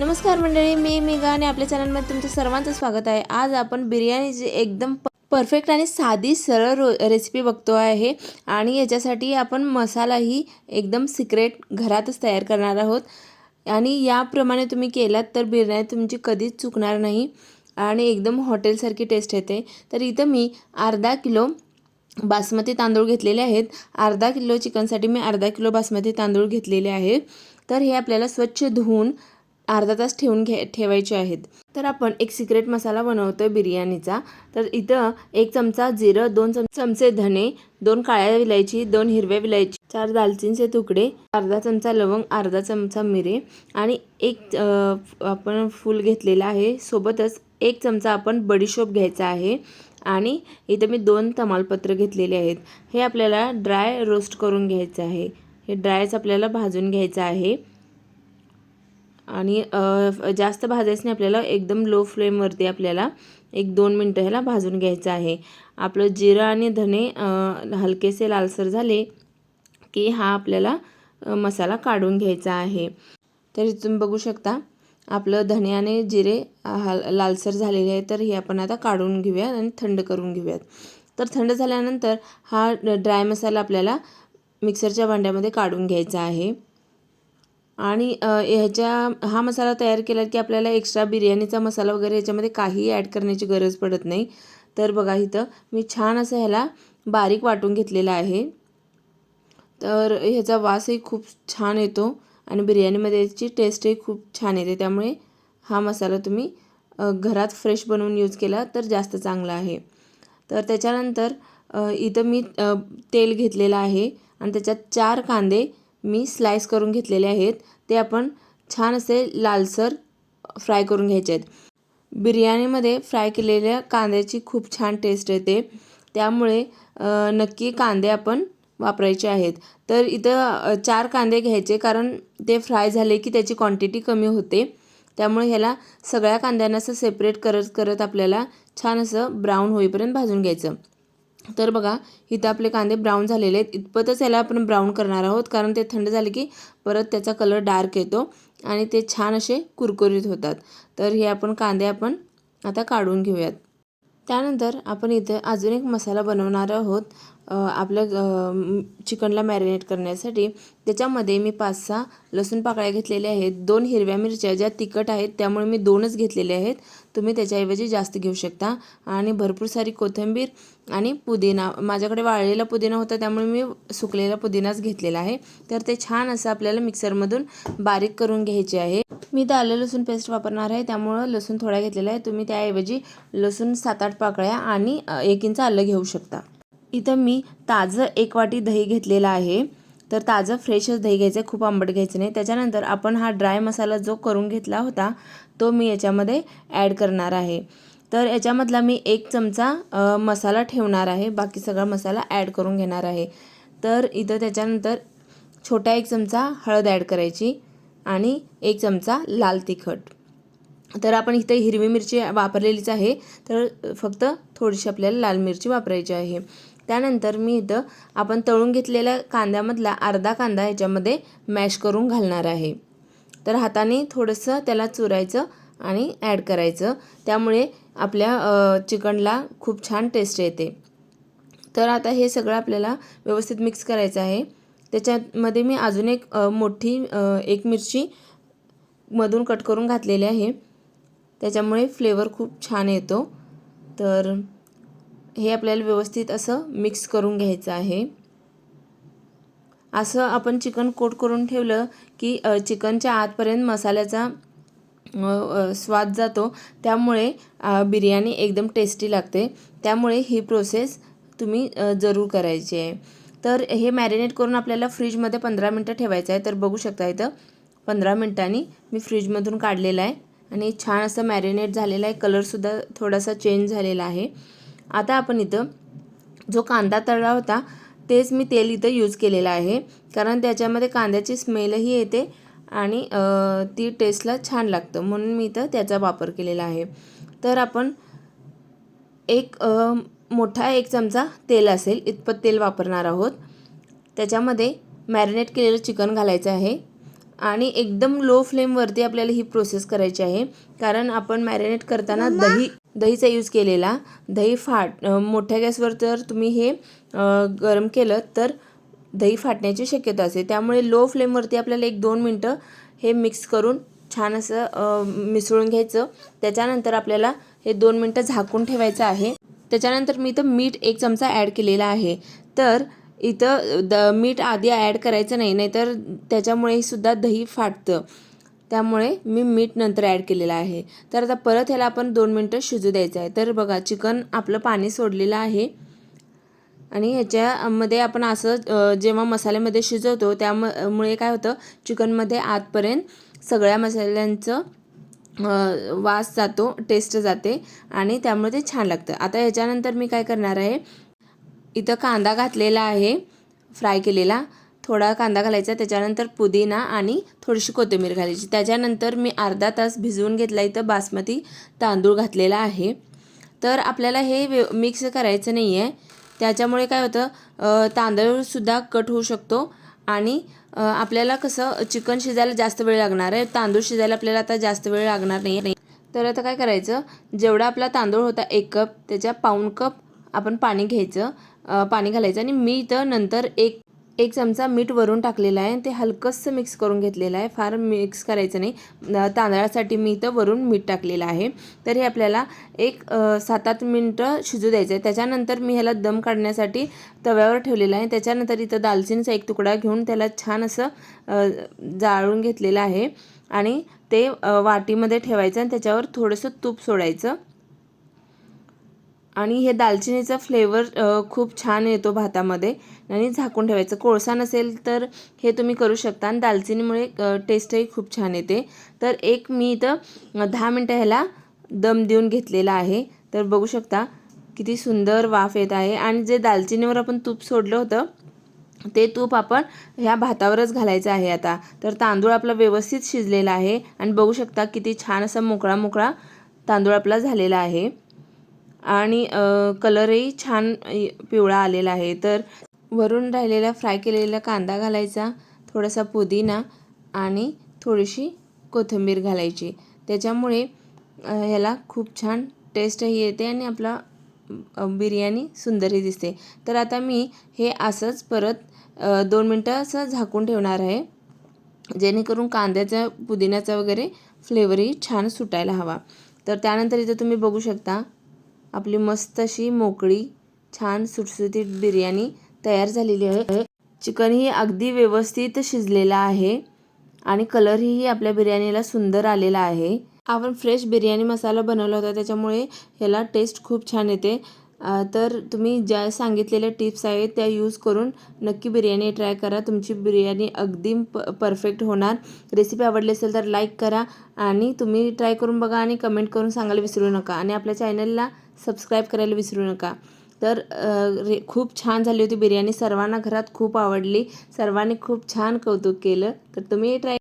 नमस्कार मंडळी मी मेघा आणि आपल्या चॅनलमध्ये तुमचं सर्वांचं स्वागत आहे. आज आपण बिर्याणीची एकदम परफेक्ट आणि साधी सरळ रो रेसिपी बघतो आहे आणि याच्यासाठी आपण मसालाही एकदम सिक्रेट घरातच तयार करणार आहोत. आणि याप्रमाणे तुम्ही केलात तर बिर्याणी तुमची कधीच चुकणार नाही आणि एकदम हॉटेलसारखी टेस्ट येते. तर इथं मी अर्धा किलो बासमती तांदूळ घेतलेले आहेत. अर्धा किलो चिकनसाठी मी अर्धा किलो बासमती तांदूळ घेतलेले आहे. तर हे आपल्याला स्वच्छ धुवून अर्धा तास ठेवून घ्या ठेवायचे आहेत. तर आपण एक सिक्रेट मसाला बनवतो आहे बिर्याणीचा. तर इथं एक चमचा जिरं दोन चम चमचे धने दोन काळ्या विलायची दोन हिरव्या विलायची चार दालचिनीचे तुकडे अर्धा चमचा लवंग अर्धा चमचा मिरे आणि एक आपण फूल घेतलेला आहे. सोबतच एक चमचा आपण बडीशोप घ्यायचा आहे आणि इथं मी दोन तमालपत्र घेतलेले आहेत. हे आपल्याला ड्राय रोस्ट करून घ्यायचं आहे. हे ड्रायच आपल्याला भाजून घ्यायचं आहे. आणि जास्त भाजायचं नाही आपल्याला एकदम लो फ्लेमवरती आपल्याला एक दोन मिनटं ह्याला भाजून घ्यायचं आहे. आपलं जिरं आणि धने हलकेसे लालसर झाले की हा आपल्याला मसाला काढून घ्यायचा आहे. तर इथून तुम्ही बघू शकता आपलं धने आणि जिरे हल लालसर झालेले आहे तर हे आपण आता काढून घेऊयात आणि थंड करून घेऊयात. तर थंड झाल्यानंतर हा ड्राय मसाला आपल्याला मिक्सरच्या भांड्यामध्ये काढून घ्यायचा आहे. आणि ह्याच्या हा मसाला तयार केला की आपल्याला एक्स्ट्रा बिर्याणीचा मसाला वगैरे ह्याच्यामध्ये काहीही ॲड करण्याची गरज पडत नाही. तर बघा इथं मी छान असं ह्याला बारीक वाटून घेतलेला आहे. तर ह्याचा वासही खूप छान येतो आणि बिर्याणीमध्ये याची टेस्टही खूप छान येते. त्यामुळे हा मसाला तुम्ही घरात फ्रेश बनवून यूज केला तर जास्त चांगला आहे. तर त्याच्यानंतर इथं मी तेल घेतलेलं आहे आणि त्याच्यात चार कांदे मी स्लाइस करून घेतलेले आहेत. ते आपण छान असे लालसर फ्राय करून घ्यायचे आहेत. बिर्याणीमध्ये फ्राय केलेल्या कांद्याची खूप छान टेस्ट येते. त्यामुळे नक्की कांदे आपण वापरायचे आहेत. तर इथं चार कांदे घ्यायचे कारण ते फ्राय झाले की त्याची क्वांटिटी कमी होते. त्यामुळे ह्याला सगळ्या कांद्यांना असं सेपरेट करत करत आपल्याला छान असं ब्राऊन होईपर्यंत भाजून घ्यायचं. तर बघा इथं आपले कांदे ब्राऊन झालेले आहेत. इतपतच याला आपण ब्राऊन करणार आहोत कारण ते थंड झाले की परत त्याचा कलर डार्क येतो आणि ते छान असे कुरकुरीत होतात. तर हे आपण कांदे आपण आता काढून घेऊयात. त्यानंतर आपण इथे अजून एक मसाला बनवणार आहोत. आपल्या आपलं चिकनला मॅरिनेट करण्यासाठी त्याच्यामध्ये मी पाच सहा लसूण पाकळ्या घेतलेल्या आहेत दोन हिरव्या मिरच्या ज्या तिखट आहेत त्यामुळे मी दोनच घेतलेल्या आहेत. तुम्ही त्याच्याऐवजी जास्त घेऊ शकता. आणि भरपूर सारी कोथिंबीर आणि पुदिना माझ्याकडे वाळलेला पुदिना होता त्यामुळे मी सुकलेला पुदिनाच घेतलेला आहे. तर ते छान असं आपल्याला मिक्सरमधून बारीक करून घ्यायचे आहे. मी तर आलं लसूण पेस्ट वापरणार आहे त्यामुळं लसूण थोडा घेतलेला आहे. तुम्ही त्याऐवजी लसूण सात आठ पाकळ्या आणि एक इंच आलं घेऊ शकता. इथं मी ताजं एक वाटी दही घेतलेलं आहे. तर ताजं फ्रेशच दही घ्यायचं आहे खूप आंबट घ्यायचं नाही. त्याच्यानंतर आपण हा ड्राय मसाला जो करून घेतला होता तो मी याच्यामध्ये ॲड करणार आहे. तर याच्यामधला मी एक चमचा मसाला ठेवणार आहे. बाकी सगळा मसाला ॲड करून घेणार आहे. तर इथं त्याच्यानंतर छोटा एक चमचा हळद ॲड करायची आणि एक चमचा लाल तिखट. तर आपण इथे हिरवी मिरची वापरलेलीच आहे. तर फक्त थोडीशी आपल्याला लाल मिरची वापरायची आहे. त्यानंतर मी इथं आपण तळून घेतलेल्या कांद्यामधला अर्धा कांदा याच्यामध्ये मॅश करून घालणार आहे. तर हाताने थोडंसं त्याला चुरायचं आणि ॲड करायचं. त्यामुळे आपल्या चिकनला खूप छान टेस्ट येते. तर आता हे सगळं आपल्याला व्यवस्थित मिक्स करायचं आहे. त्याच्यामध्ये मी अजून एक मोठी एक मिरची मधून कट करून घातलेली आहे. त्याच्यामुळे फ्लेवर खूप छान येतो. तर हे आपल्याला व्यवस्थित असं मिक्स करून घ्यायचं आहे. असं आपण चिकन कोट करून ठेवलं की चिकनच्या आतपर्यंत मसाल्याचा स्वाद जातो. त्यामुळे बिर्याणी एकदम टेस्टी लागते. त्यामुळे ही प्रोसेस तुम्ही जरूर करायची आहे. तर हे मॅरिनेट करून आपल्याला फ्रीजमध्ये पंधरा मिनटं ठेवायचं आहे. तर बघू शकता इथं पंधरा मिनटांनी मी फ्रीजमधून काढलेलं आहे. आणि छान असं मॅरिनेट झालेलं आहे. कलरसुद्धा थोडासा चेंज झालेला आहे. आता आपण इथं जो कांदा तळला होता तेच मी तेल इथं यूज केलेलं आहे. कारण त्याच्यामध्ये कांद्याची स्मेलही येते आणि ती टेस्टला छान लागतं. म्हणून मी इथं त्याचा वापर केलेला आहे. तर आपण एक मोठा एक चमचा तेल असेल इतपत तेल वापरणार आहोत. त्याच्यामध्ये मॅरिनेट केलेलं चिकन घालायचं आहे. आणि एकदम लो फ्लेमवरती आपल्याला ही प्रोसेस करायची आहे. कारण आपण मॅरिनेट करताना दही दहीचा यूज केलेला. दही फाट मोठ्या गॅसवर जर तुम्ही हे गरम केलं तर दही फाटण्याची शक्यता असते. त्यामुळे लो फ्लेमवरती आपल्याला एक दोन मिनटं हे मिक्स करून छान असं मिसळून घ्यायचं. त्याच्यानंतर आपल्याला हे दोन मिनटं झाकून ठेवायचं आहे. त्याच्यानंतर मी इथं मीठ एक चमचा ॲड केलेला आहे. तर इथं द मीठ आधी ॲड करायचं नाही नाहीतर त्याच्यामुळे सुद्धा दही फाटतं. त्यामुळे मी मीठ नंतर ॲड केलेलं आहे. तर आता परत ह्याला आपण दोन मिनटं शिजू द्यायचं आहे. तर बघा चिकन आपलं पाणी सोडलेलं आहे. आणि ह्याच्यामध्ये आपण असं जेव्हा मसाल्यामध्ये शिजवतो त्यामुळे काय होतं चिकनमध्ये आतपर्यंत सगळ्या मसाल्यांचं वास जातो टेस्ट जाते आणि त्यामुळे ते छान लागतं. आता ह्याच्यानंतर मी काय करणार आहे इथं कांदा घातलेला आहे फ्राय केलेला. थोडा कांदा घालायचा त्याच्यानंतर पुदिना आणि थोडीशी कोथिंबीर घालायची. त्याच्यानंतर मी अर्धा तास भिजवून घेतला इथं बासमती तांदूळ घातलेला आहे. तर आपल्याला हे व्य मिक्स करायचं नाही आहे त्याच्यामुळे काय होतं तांदूळसुद्धा कट होऊ शकतो आणि आपल्याला कसं चिकन शिजायला जास्त वेळ लागणार आहे. तांदूळ शिजायला आपल्याला आता जास्त वेळ लागणार नाही. तर आता काय करायचं जेवढा आपला तांदूळ होता एक कप त्याच्या पाऊण कप आपण पाणी घ्यायचं पाणी घालायचं आणि मी इथं नंतर एक एक चमचा मीठ वरून टाकलेलं आहे ते हलकंसं मिक्स करून घेतलेलं आहे. फार मिक्स करायचं नाही. तांदळासाठी मी इथं वरून मीठ टाकलेलं आहे. तर हे आपल्याला एक सात आठ मिनटं शिजू द्यायचं आहे. त्याच्यानंतर मी ह्याला दम काढण्यासाठी तव्यावर ठेवलेलं आहे. त्याच्यानंतर इथं दालचिनीचा एक तुकडा घेऊन त्याला छान असं जाळून घेतलेलं आहे. आणि ते वाटीमध्ये ठेवायचं आणि त्याच्यावर थोडंसं तूप सोडायचं. आणि हे दालचिनीचा फ्लेवर खूप छान येतो भातामध्ये. आणि झाकून ठेवायचं. कोळसा नसेल तर हे तुम्ही करू शकता. आणि दालचिनीमुळे टेस्टही खूप छान येते. तर एक मी इथं दहा मिनटं ह्याला दम देऊन घेतलेला आहे. तर बघू शकता किती सुंदर वाफ येत आहे. आणि जे दालचिनीवर आपण तूप सोडलं होतं ते तूप आपण ह्या भातावरच घालायचं आहे आता. तर तांदूळ आपला व्यवस्थित शिजलेला आहे. आणि बघू शकता किती छान असा मोकळा मोकळा तांदूळ आपला झालेला आहे. आणि कलरही छान पिवळा आलेला आहे. तर वरून राहिलेला फ्राय केलेला कांदा घालायचा थोडासा पुदिना आणि थोडीशी कोथिंबीर घालायची. त्याच्यामुळे ह्याला खूप छान टेस्टही येते आणि आपला बिर्याणी सुंदरही दिसते. तर आता मी हे असंच परत दोन मिनटं असं झाकून ठेवणार आहे जेणेकरून कांद्याचा पुदिन्याचा वगैरे फ्लेवरही छान सुटायला हवा. तर त्यानंतर इथं तुम्ही बघू शकता आपली मस्त अशी मोकळी छान सुटसुटीत बिर्याणी तयार झालेली आहे. चिकनही अगदी व्यवस्थित शिजलेला आहे आणि कलरही आपल्या बिर्याणीला सुंदर आलेला आहे. आपण फ्रेश बिर्याणी मसाला बनवला होता त्याच्यामुळे ह्याला टेस्ट खूप छान येते. तर तुम्ही ज्या सांगितलेल्या टिप्स आहेत त्या यूज करून नक्की बिर्याणी ट्राय करा. तुमची बिर्याणी अगदी प परफेक्ट होणार. रेसिपी आवडली असेल तर लाईक करा आणि तुम्ही ट्राय करून बघा आणि कमेंट करून सांगायला विसरू नका आणि आपल्या चॅनलला सबस्क्राईब करायला विसरू नका. तर रे खूप छान झाली होती बिर्याणी. सर्वांना घरात खूप आवडली. सर्वांनी खूप छान कौतुक केलं. तर तुम्ही ट्राय